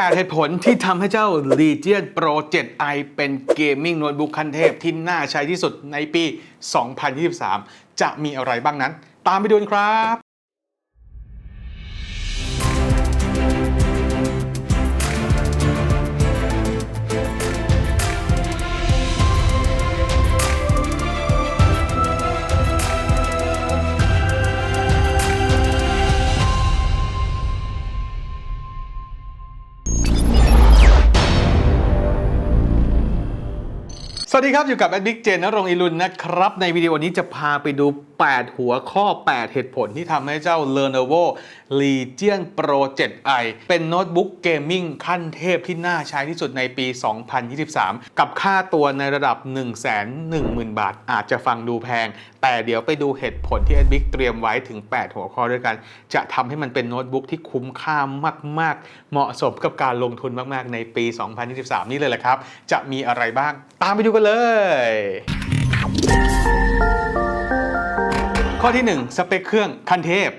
8 เหตุผลที่ทำให้เจ้า Legion Pro 7i เป็นเกมมิ่งโน้ตบุ๊กขั้นเทพที่น่าใช้ที่สุดในปี 2023 จะมีอะไรบ้างนั้น ตามไปดูกันครับ วัสดีครับ อยู่กับแอดดิกเจนนรงอิรุนนะครับ ในวิดีโอนี้จะพาไปดู 8 หัวข้อ 8 เหตุผลที่ทำให้เจ้า Lenovo Legion Pro 7i เป็นโน้ตบุ๊กเกมมิ่งขั้นเทพที่น่าใช้ที่สุดในปี 2023 กับค่าตัวในระดับ 110,000 บาท อาจจะฟังดูแพง แต่เดี๋ยวไปดูเหตุผลที่ a d b i c เตรียมไว้ถึง 8 หัวข้อด้วยกัน จะทำให้มันเป็นโน้ตบุ๊กที่คุ้มค่ามาก ๆ เหมาะสมกับการลงทุนมาก ๆ ในปี 2023 นี่เลยแหละครับ จะมีอะไรบ้าง ตามไปดูกันเลยข้อที่ 1 สเปคเครื่องคันเทพ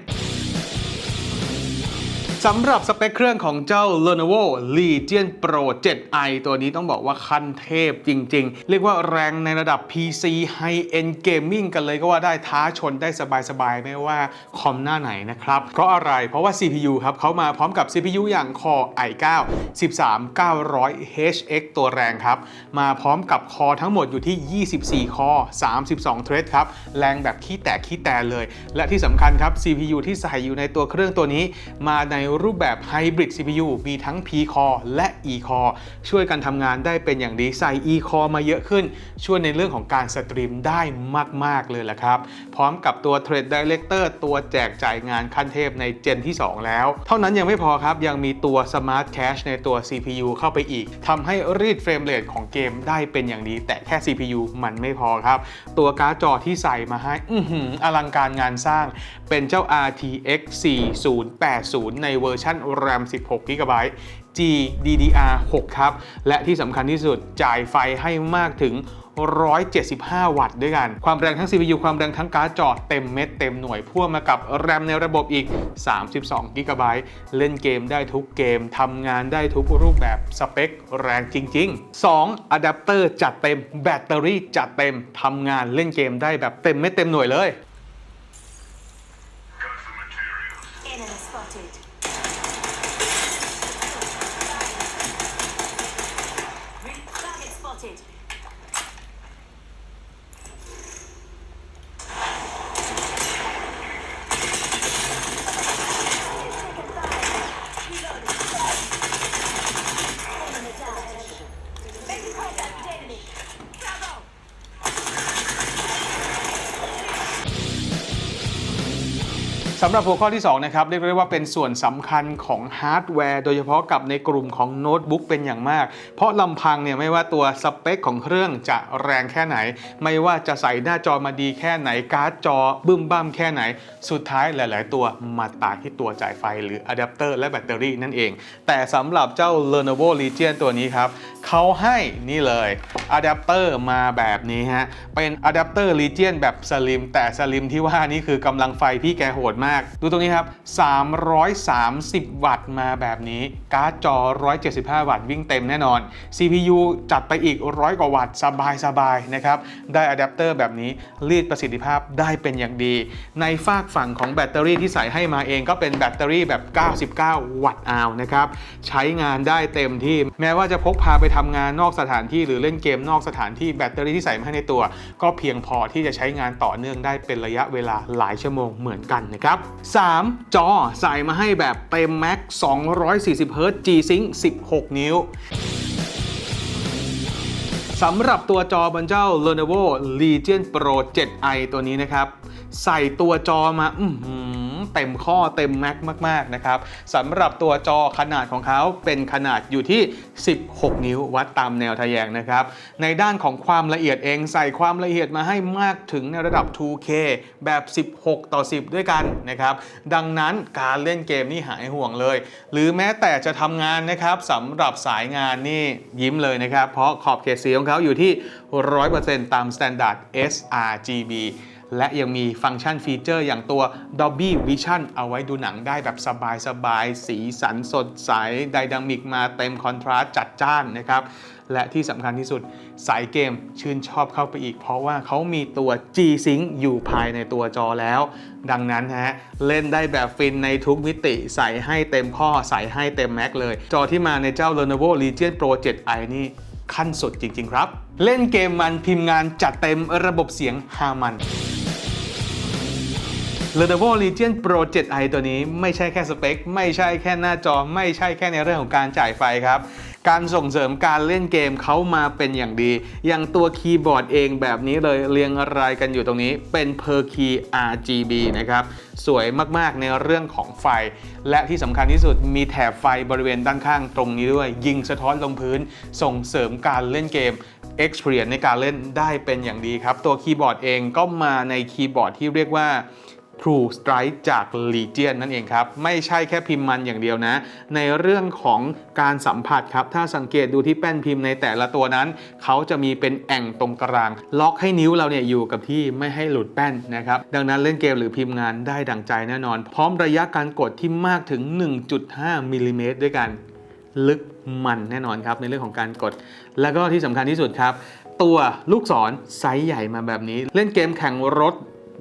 สำหรับสเปคเครื่องของเจ้า Lenovo Legion Pro 7i ตัวนี้ต้องบอกว่าขั้นเทพจริง ๆ เรียกว่าแรงในระดับ PC High End Gaming กันเลยก็ว่าได้ท้าชนได้สบาย ๆ ไม่ว่าคอมหน้าไหนนะครับ เพราะอะไรเพราะว่า CPU ครับเขามาพร้อมกับ CPU อย่าง Core i9 13900 HX ตัวแรงครับ มาพร้อมกับคอทั้งหมดอยู่ที่ 24 คอ 32 เทรดครับ แรงแบบขี้แตกขี้แตนเลย และที่สำคัญครับ CPU ที่ใส่อยู่ในตัวเครื่องตัวนี้มาในรูปแบบ Hybrid CPU มีทั้ง P-Core และ E-Core ช่วยกันทำงานได้เป็นอย่างดีใส่ E-Core มาเยอะขึ้น ช่วยในเรื่องของการสตรีมได้มาก ๆ เลยแหละครับ พร้อมกับตัว Thread Director ตัวแจกจ่ายงานขั้นเทพในเจนที่ 2 แล้ว เท่านั้นยังไม่พอครับ ยังมีตัว Smart Cache ในตัว CPU เข้าไปอีกทำให้รีดเฟรมเรทของเกมได้เป็นอย่างดี แต่แค่ CPU มันไม่พอครับ ตัวการ์ดจอที่ใส่มาให้ออลังการงานสร้างเป็นเจ้า RTX 4080 ในเวอร์ชัน RAM 16 GB GDDR6 ครับ และที่สำคัญที่สุดจ่ายไฟให้มากถึง 175 วัตต์ด้วยกัน ความแรงทั้ง CPU ความแรงทั้งการ์ดจอเต็มเม็ดเต็มหน่วยพ่วงมากับ RAM ในระบบอีก 32 GB เล่นเกมได้ทุกเกมทำงานได้ทุกรูปแบบสเปคแรงจริง ๆ 2. อะแดปเตอร์จัดเต็มแบตเตอรี่จัดเต็มทำงานเล่นเกมได้แบบเต็มเม็ดเต็มหน่วยเลย สำหรับหัวข้อที่2นะครับเรียกได้ว่าเป็นส่วนสำคัญของฮาร์ดแวร์โดยเฉพาะกับในกลุ่มของโน้ตบุ๊กเป็นอย่างมาก เพราะลำพังเนี่ยไม่ว่าตัวสเปคของเครื่องจะแรงแค่ไหน ไม่ว่าจะใส่หน้าจอมาดีแค่ไหนการ์ดจอบึ้มบ้ามแค่ไหน สุดท้ายหลาย ๆ ตัวมาตายที่ตัวจ่ายไฟหรืออะแดปเตอร์และแบตเตอรี่นั่นเอง แต่สำหรับเจ้า Lenovo Legion ตัวนี้ครับเขาให้นี่เลยอะแดปเตอร์มาแบบนี้ฮะเป็นอะแดปเตอร์ Legion แบบสลิมแต่สลิมที่ว่านี่คือกำลังไฟพี่แกโหดมากดูตรงนี้ครับ 330 วัตต์มาแบบนี้ การ์ดจอ 175 วัตต์วิ่งเต็มแน่นอน CPU จัดไปอีก 100 กว่าวัตต์สบายๆนะครับ ได้อะแดปเตอร์แบบนี้รีดประสิทธิภาพได้เป็นอย่างดี ในฝากฝั่งของแบตเตอรี่ที่ใส่ให้มาเองก็เป็นแบตเตอรี่แบบ 99 วัตต์อาวนะครับ ใช้งานได้เต็มที่ แม้ว่าจะพกพาไปทำงานนอกสถานที่หรือเล่นเกมนอกสถานที่แบตเตอรี่ที่ใส่มาให้ในตัว ก็เพียงพอที่จะใช้งานต่อเนื่องได้เป็นระยะเวลาหลายชั่วโมงเหมือนกันนะครับ 3. จอใส่มาให้แบบเต็มแม็ก240 Hz G-Sync 16 นิ้วสำหรับตัวจอบนเจ้า Lenovo Legion Pro 7i ตัวนี้นะครับ ใส่ตัวจอมา อื้อหือ เต็มข้อเต็มแม็กมากๆนะครับสำหรับตัวจอขนาดของเขาเป็นขนาดอยู่ที่ 16 นิ้ววัดตามแนวทะแยงนะครับในด้านของความละเอียดเองใส่ความละเอียดมาให้มากถึงในระดับ 2K แบบ 16 ต่อ 10 ด้วยกันนะครับดังนั้นการเล่นเกมนี่หายห่วงเลย หรือแม้แต่จะทำงานนะครับสำหรับสายงานนี่ยิ้มเลยนะครับ เพราะขอบเขตสีของเขาอยู่ที่ 100%ตาม Standard sRGB และยังมีฟังก์ชันฟีเจอร์อย่างตัว Dolby Vision เอาไว้ดูหนังได้แบบสบายๆ สีสันสดใสไดนามิกมาเต็มคอนทราสต์จัดจ้านนะครับและที่สำคัญที่สุดสายเกมชื่นชอบเข้าไปอีก เพราะว่าเขามีตัว G-Sync อยู่ภายในตัวจอแล้ว ดังนั้นฮะเล่นได้แบบฟินในทุกมิติ ใส่ให้เต็มข้อ ใส่ให้เต็มแม็กเลย จอที่มาในเจ้า Lenovo Legion Pro 7i นี่ขั้นสุดจริง ๆ ครับ เล่นเกมมันพิมพ์งานจัดเต็มระบบเสียงฮามัน Lenovo Legion Pro 7i ตัวนี้ไม่ใช่แค่สเปค ไม่ใช่แค่หน้าจอ ไม่ใช่แค่ในเรื่องของการจ่ายไฟครับ การส่งเสริมการเล่นเกมเขามาเป็นอย่างดี อย่างตัวคีย์บอร์ดเองแบบนี้เลยเรียงรายกันอยู่ตรงนี้เป็น per key RGB นะครับสวยมาก ๆ ในเรื่องของไฟ และที่สำคัญที่สุดมีแถบไฟบริเวณด้านข้างตรงนี้ด้วย ยิงสะท้อนลงพื้น ส่งเสริมการเล่นเกม Experience ในการเล่นได้เป็นอย่างดีครับ ตัวคีย์บอร์ดเองก็มาในคีย์บอร์ดที่เรียกว่า True Strike จาก Legion นั่นเองครับ ไม่ใช่แค่พิมพ์มันอย่างเดียวนะ ในเรื่องของการสัมผัสครับ ถ้าสังเกตดูที่แป้นพิมพ์ในแต่ละตัวนั้น เขาจะมีเป็นแอ่งตรงกลาง ล็อกให้นิ้วเราเนี่ยอยู่กับที่ไม่ให้หลุดแป้นนะครับ ดังนั้นเล่นเกมหรือพิมพ์งานได้ดังใจแน่นอน พร้อมระยะการกดที่มากถึง 1.5มิลลิเมตรด้วยกัน ลึกมันแน่นอนครับในเรื่องของการกด แล้วก็ที่สำคัญที่สุดครับ ตัวลูกศรไซส์ใหญ่มาแบบนี้ เล่นเกมแข่งรถ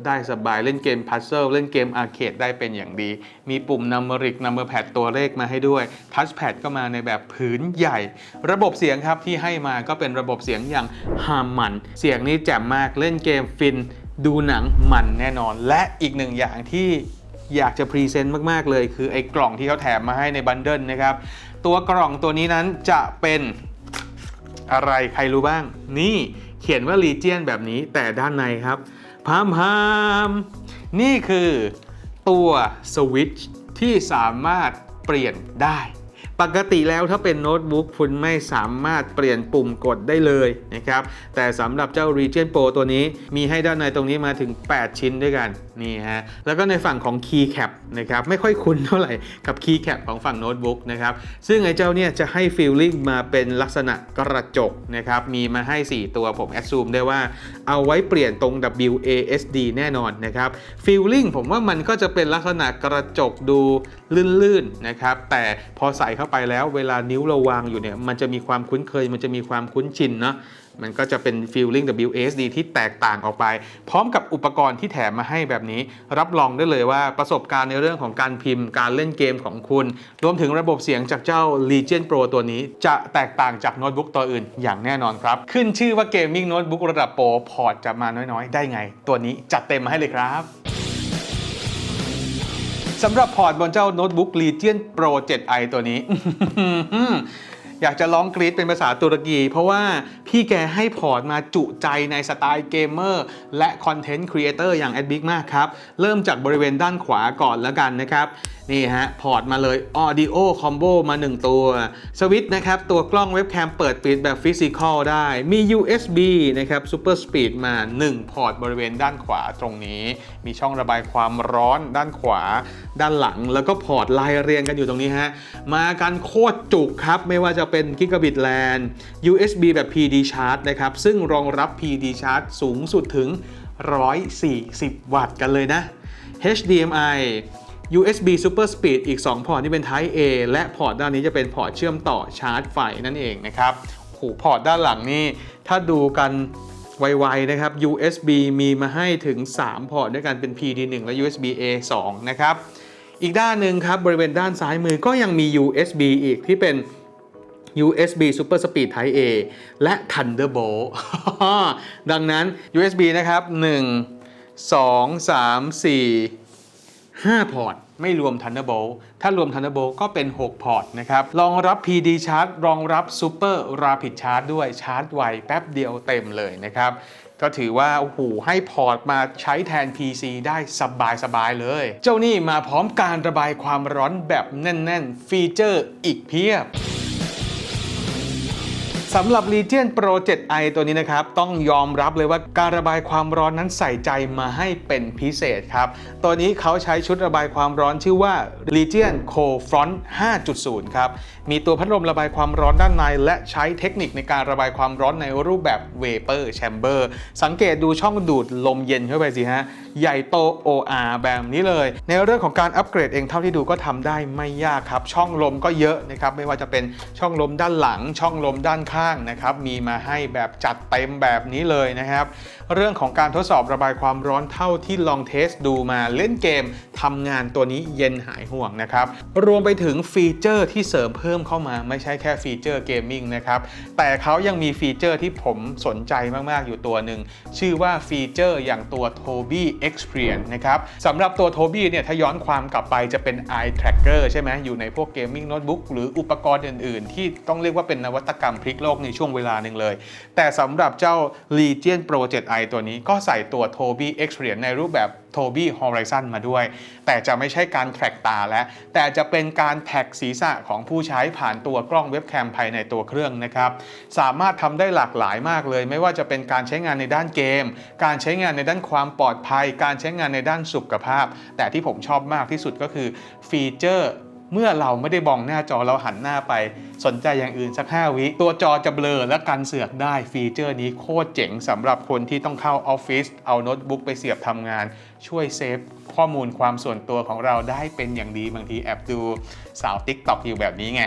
ได้สบายเล่นเกมพัซเซิลเล่นเกมอาร์เคดได้เป็นอย่างดี มีปุ่มนัมเบริกนัมเบอร์แพดตัวเลขมาให้ด้วยทัชแพดก็มาในแบบผืนใหญ่ ระบบเสียงครับที่ให้มาก็เป็นระบบเสียงอย่างฮามัน เสียงนี้แจ่มมากเล่นเกมฟิน ดูหนังมันแน่นอน และอีกหนึ่งอย่างที่อยากจะพรีเซนต์มาก ๆ เลย คือไอ้กล่องที่เขาแถมมาให้ในบันเดิลนะครับ ตัวกล่องตัวนี้นั้นจะเป็นอะไรใครรู้บ้าง นี่เขียนว่า Legion แบบนี้แต่ด้านในครับ พามพามนี่คือตัวสวิตช์ที่สามารถเปลี่ยนได้ ปกติแล้วถ้าเป็นโน้ตบุ๊กคุณไม่สามารถเปลี่ยนปุ่มกดได้เลยนะครับ แต่สำหรับเจ้า Region Pro ตัวนี้มีให้ด้านในตรงนี้มาถึง 8 ชิ้นด้วยกันนี่ฮะ แล้วก็ในฝั่งของ Keycap นะครับไม่ค่อยคุ้นเท่าไหร่กับ Keycap ของฝั่งโน้ตบุ๊กนะครับซึ่งไอ้เจ้าเนี่ยจะให้ฟีลลิ่งมาเป็นลักษณะกระจกนะครับมีมาให้ 4 ตัวผมแอดซูมได้ว่าเอาไว้เปลี่ยนตรง WASD แน่นอนนะครับฟีลลิ่งผมว่ามันก็จะเป็นลักษณะกระจกดูลื่นๆนะครับแต่พอใส่เข้าไปแล้วเวลานิ้วเราวางอยู่เนี่ยมันจะมีความคุ้นเคย มันจะมีความคุ้นชินเนาะมันก็จะเป็น feeling WSD ที่แตกต่างออกไป พร้อมกับอุปกรณ์ที่แถมมาให้แบบนี้รับรองได้เลยว่าประสบการณ์ในเรื่องของการพิมพ์ การเล่นเกมของคุณ รวมถึงระบบเสียงจากเจ้า Legion Pro ตัวนี้ จะแตกต่างจากโน้ตบุ๊กตัวอื่นอย่างแน่นอนครับ ขึ้นชื่อว่าเกมมิ่งโน้ตบุ๊กระดับโปรพอร์ตจะมาน้อยๆ ได้ไง ตัวนี้จัดเต็มมาให้เลยครับสำหรับพอร์ตบนเจ้าโน้ตบุ๊ก Legion Pro 7i ตัวนี้ อยากจะร้องกรี๊ดเป็นภาษาตุรกี เพราะว่าพี่แกให้พอร์ตมาจุใจในสไตล์เกมเมอร์และคอนเทนต์ครีเอเตอร์อย่าง a d b i g มากครับ เริ่มจากบริเวณด้านขวาก่อนแล้วกันนะครับนี่ฮะ พอร์ตมาเลย Audio Combo มา 1 ตัว สวิตช์นะครับ ตัวกล้องเว็บแคมเปิดปิดแบบฟิสิกอลได้ มี USB นะครับ Super Speed มา 1 พอร์ตบริเวณด้านขวาตรงนี้ มีช่องระบายความร้อนด้านขวา ด้านหลัง แล้วก็พอร์ตลายเรียงกันอยู่ตรงนี้ฮะ มากันโคตรจุกครับ ไม่ว่าจะเป็น Gigabit LAN USB แบบ PD Charge นะครับ ซึ่งรองรับ PD Charge สูงสุดถึง 140 วัตต์กันเลยนะ HDMI USB Super Speed อีก 2 พอร์ตที่เป็น Type A และพอร์ตด้านนี้จะเป็นพอร์ตเชื่อมต่อชาร์จไฟนั่นเองนะครับโหพอร์ตด้านหลังนี่ถ้าดูกันไวๆนะครับ USB มีมาให้ถึง 3 พอร์ตด้วยกันเป็น PD1 และ USB A 2 นะครับ อีกด้านหนึ่งครับ บริเวณด้านซ้ายมือก็ยังมี USB อีกที่เป็น USB Super Speed Type A และ Thunderbolt ดังนั้น USB นะครับ 1 2 3 4 5 พอร์ต ไม่รวม Thunderbolt ถ้ารวม Thunderbolt ก็เป็น 6 พอร์ตนะครับ รองรับ PD Charge รองรับ Super Rapid Charge ด้วยชาร์จไวแป๊บเดียวเต็มเลยนะครับ ก็ถือว่า โอ้โห ให้พอร์ตมาใช้แทน PC ได้สบายๆเลย เจ้านี่มาพร้อมการระบายความร้อนแบบแน่น ๆ ฟีเจอร์อีกเพียบ สำหรับ Legion Pro 7i ตัวนี้นะครับ ต้องยอมรับเลยว่าการระบายความร้อนนั้นใส่ใจมาให้เป็นพิเศษครับ ตัวนี้เขาใช้ชุดระบายความร้อนชื่อว่า Legion Co Front 5.0 ครับ มีตัวพัดลมระบายความร้อนด้านใน และใช้เทคนิคในการระบายความร้อนในรูปแบบ Vapor Chamber สังเกตดูช่องดูดลมเย็นเข้าไปสิฮะ ใหญ่โต OR แบบนี้เลย ในเรื่องของการอัปเกรดเองเท่าที่ดูก็ทำได้ไม่ยากครับ ช่องลมก็เยอะนะครับ ไม่ว่าจะเป็นช่องลมด้านหลัง ช่องลมด้านข้างนะครับ มีมาให้แบบจัดเต็มแบบนี้เลยนะครับ เรื่องของการทดสอบระบายความร้อนเท่าที่ลองเทสดูมาเล่นเกมทำงานตัวนี้เย็นหายห่วงนะครับ รวมไปถึงฟีเจอร์ที่เสริมเพิ่มเข้ามาไม่ใช่แค่ฟีเจอร์เกมมิ่งนะครับแต่เขายังมีฟีเจอร์ที่ผมสนใจมากๆ อยู่ตัวหนึ่งชื่อว่าฟีเจอร์อย่างตัว Tobii Experience นะครับสำหรับตัว Tobii เนี่ยถ้าย้อนความกลับไปจะเป็น Eye Tracker ใช่ไหมอยู่ในพวกเกมมิ่งโน้ตบุ๊กหรืออุปกรณ์อื่น ๆ ที่ต้องเรียกว่าเป็นนวัตกรรมพลิกโลกในช่วงเวลาหนึ่งเลย แต่สำหรับเจ้า Legion Pro 7i ตัวนี้ก็ใส่ตัว Tobii Experience ในรูปแบบ Tobii Horizon มาด้วย แต่จะไม่ใช่การแทร็กตาแล้ว แต่จะเป็นการแท็กศีรษะของผู้ใช้ผ่านตัวกล้องเว็บแคมภายในตัวเครื่องนะครับ สามารถทำได้หลากหลายมากเลย ไม่ว่าจะเป็นการใช้งานในด้านเกม การใช้งานในด้านความปลอดภัย การใช้งานในด้านสุขภาพ แต่ที่ผมชอบมากที่สุดก็คือฟีเจอร์ เมื่อเราไม่ได้มองหน้าจอเราหันหน้าไป สนใจอย่างอื่นสัก 5 วิ ตัวจอจะเบลอและกันเสือกได้ฟีเจอร์นี้โคตรเจ๋งสำหรับคนที่ต้องเข้าออฟฟิศเอาโน้ตบุ๊กไปเสียบทำงาน ช่วยเซฟข้อมูลความส่วนตัวของเราได้เป็นอย่างดีบางทีแอบดูสาวติ๊กต็อกอยู่แบบนี้ไง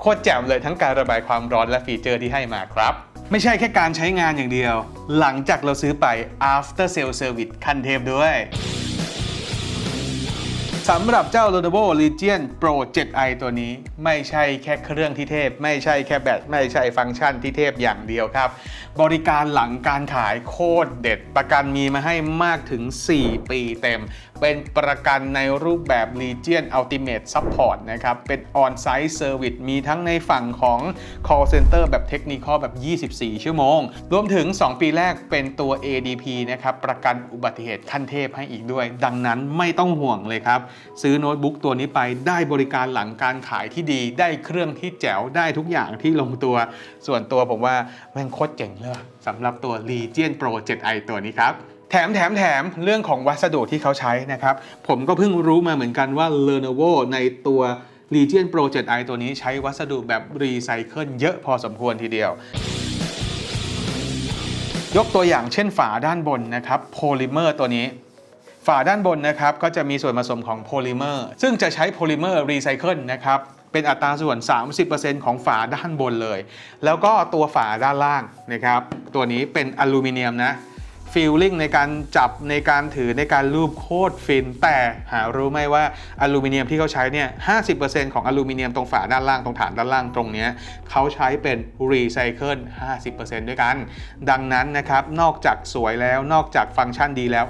โคตรแจ่มเลยทั้งการระบายความร้อนและฟีเจอร์ที่ให้มาครับ ไม่ใช่แค่การใช้งานอย่างเดียว หลังจากเราซื้อไป after sale service คันเทพด้วย สำหรับเจ้า Lenovo Legion Pro 7i ตัวนี้ไม่ใช่แค่เครื่องที่เทพ ไม่ใช่แค่แบตไม่ใช่ฟังก์ชันที่เทพอย่างเดียวครับ บริการหลังการขายโคตรเด็ดประกันมีมาให้มากถึง 4 ปีเต็ม เป็นประกันในรูปแบบ Legion Ultimate Support นะครับ เป็น On-Site Service มีทั้งในฝั่งของ Call Center แบบเทคนิคแบบ 24 ชั่วโมง รวมถึง 2 ปีแรกเป็นตัว ADP นะครับ ประกันอุบัติเหตุขั้นเทพให้อีกด้วย ดังนั้นไม่ต้องห่วงเลยครับ ซื้อโน้ตบุ๊กตัวนี้ไปได้บริการหลังการขายที่ดี ได้เครื่องที่แจ๋ว ได้ทุกอย่างที่ลงตัว ส่วนตัวผมว่าแม่งโคตรเจ๋งเลยสำหรับตัว Legion Pro 7i ตัวนี้ครับ แถมแถมแถมเรื่องของวัสดุที่เขาใช้นะครับ ผมก็เพิ่งรู้มาเหมือนกันว่า Lenovo ในตัว Legion Pro 7i ตัวนี้ใช้วัสดุแบบรีไซเคิลเยอะพอสมควรทีเดียว ยกตัวอย่างเช่นฝาด้านบนนะครับโพลิเมอร์ตัวนี้ฝาด้านบนนะครับก็จะมีส่วนผสมของโพลิเมอร์ซึ่งจะใช้โพลิเมอร์รีไซเคิลนะครับเป็นอัตราส่วน 30%ของฝาด้านบนเลย แล้วก็ตัวฝาด้านล่างนะครับตัวนี้เป็นอลูมิเนียมนะ ฟีลลิ่งในการจับในการถือในการรูปโคตรฟิน แต่หารู้ไหมว่าอลูมิเนียมที่เขาใช้เนี่ย 50%ของอลูมิเนียมตรงฝาด้านล่างตรงฐานด้านล่างตรงนี้เขาใช้เป็นรีไซเคิล50%ด้วยกัน ดังนั้นนะครับ นอกจากสวยแล้วนอกจากฟังก์ชันดีแล้ว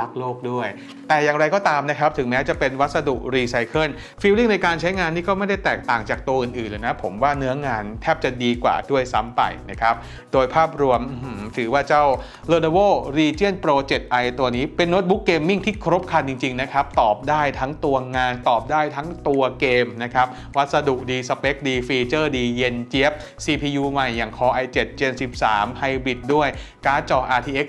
รักโลกด้วย แต่อย่างไรก็ตามนะครับ ถึงแม้จะเป็นวัสดุรีไซเคิลฟีลลิ่งในการใช้งานนี่ก็ไม่ได้แตกต่างจากตัวอื่นๆเลยนะ ผมว่าเนื้องานแทบจะดีกว่าด้วยซ้ำไปนะครับ โดยภาพรวมถือว่าเจ้า Lenovo Legion Pro 7i ตัวนี้เป็นโน้ตบุ๊กเกมมิ่งที่ครบครันจริงๆนะครับ ตอบได้ทั้งตัวงานตอบได้ทั้งตัวเกมนะครับ วัสดุดี สเปคดี ฟีเจอร์ดี เย็นเจี๊ยบ CPU ใหม่อย่าง Core i7 Gen 13 Hybrid ด้วย การ์ดจอ RTX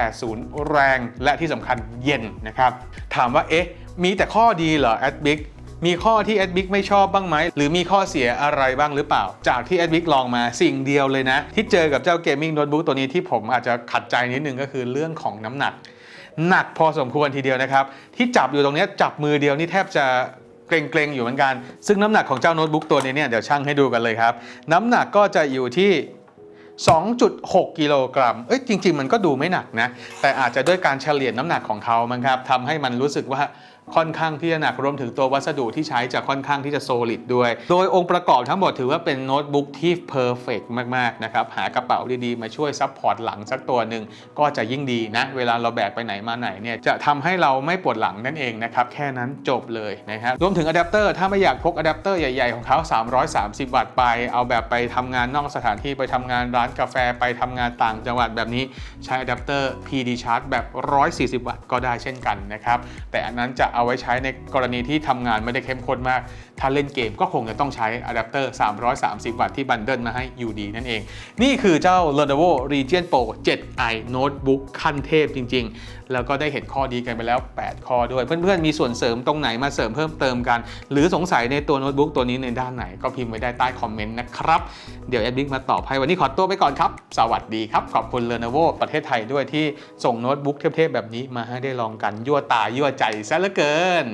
4080 แรง และที่สำคัญเย็นนะครับ ถามว่าเอ๊ะมีแต่ข้อดีเหรอ a d b i c มีข้อที่ a d b i c ไม่ชอบบ้างไหม หรือมีข้อเสียอะไรบ้างหรือเปล่า จากที่ a d b i c ลองมาสิ่งเดียวเลยนะ ที่เจอกับเจ้าเกมมิ่งโน้ตบุ๊กตัวนี้ที่ผมอาจจะขัดใจนิดนึงก็คือเรื่องของน้ำหนัก หนักพอสมควรทีเดียวนะครับ ที่จับอยู่ตรงนี้จับมือเดียวนี่แทบจะเกรงๆอยู่เหมือนกัน ซึ่งน้ำหนักของเจ้าโน้ตบุ๊กตัวนี้เนี่ยเดี๋ยวช่างให้ดูกันเลยครับ น้ำหนักก็จะอยู่ที่ 2.6 กิโลกรัม เอ้ยจริง ๆ มันก็ดูไม่หนักนะ แต่อาจจะด้วยการเฉลี่ยน้ำหนักของเขามั้งครับทำให้มันรู้สึกว่า ค่อนข้างที่จะหนักรวมถึงตัววัสดุที่ใช้จะค่อนข้างที่จะโซลิดด้วย โดยองค์ประกอบทั้งหมดถือว่าเป็นโน้ตบุ๊กที่เพอร์เฟกมากๆนะครับหากระเป๋าดีๆ มาช่วยซัพพอร์ตหลังสักตัวหนึ่งก็จะยิ่งดีนะ เวลาเราแบกไปไหนมาไหนเนี่ยจะทำให้เราไม่ปวดหลังนั่นเองนะครับแค่นั้นจบเลยนะครับรวมถึงอะแดปเตอร์ถ้าไม่อยากพกอะแดปเตอร์ใหญ่ๆของเขา 330 วัตต์ไป เอาแบบไปทำงานนอกสถานที่ไปทำงานร้านกาแฟไปทำงานต่างจังหวัดแบบนี้ใช้อะแดปเตอร์ PD Charge แบบ 140 วัตต์ก็ได้เช่นกันนะครับแต่อันนั้นจะเอาเอาไว้ใช้ในกรณีที่ทำงานไม่ได้เข้มข้นมาก ถ้าเล่นเกมก็คงจะต้องใช้อะแดปเตอร์ 330 วัตต์ที่บันเดิลมาให้อยู่ดีนั่นเอง นี่คือเจ้า Lenovo Legion Pro 7i Notebook ขั้นเทพจริง ๆ แล้วก็ได้เห็นข้อดีกันไปแล้ว 8 ข้อด้วย เพื่อนๆ มีส่วนเสริมตรงไหนมาเสริมเพิ่มเติมกัน หรือสงสัยในตัวโน้ตบุ๊กตัวนี้ในด้านไหนก็พิมพ์ไว้ได้ใต้คอมเมนต์นะครับ เดี๋ยวแอดบิ๊กมาตอบให้วันนี้ขอตัวไปก่อนครับ สวัสดีครับ ขอบคุณ Lenovo ประเทศไทยด้วยที่ส่งโน้ตบุ๊กเทพๆแบบนี้มาให้ได้ลองกันยั่วตายั่วใจซะเหลือเกิน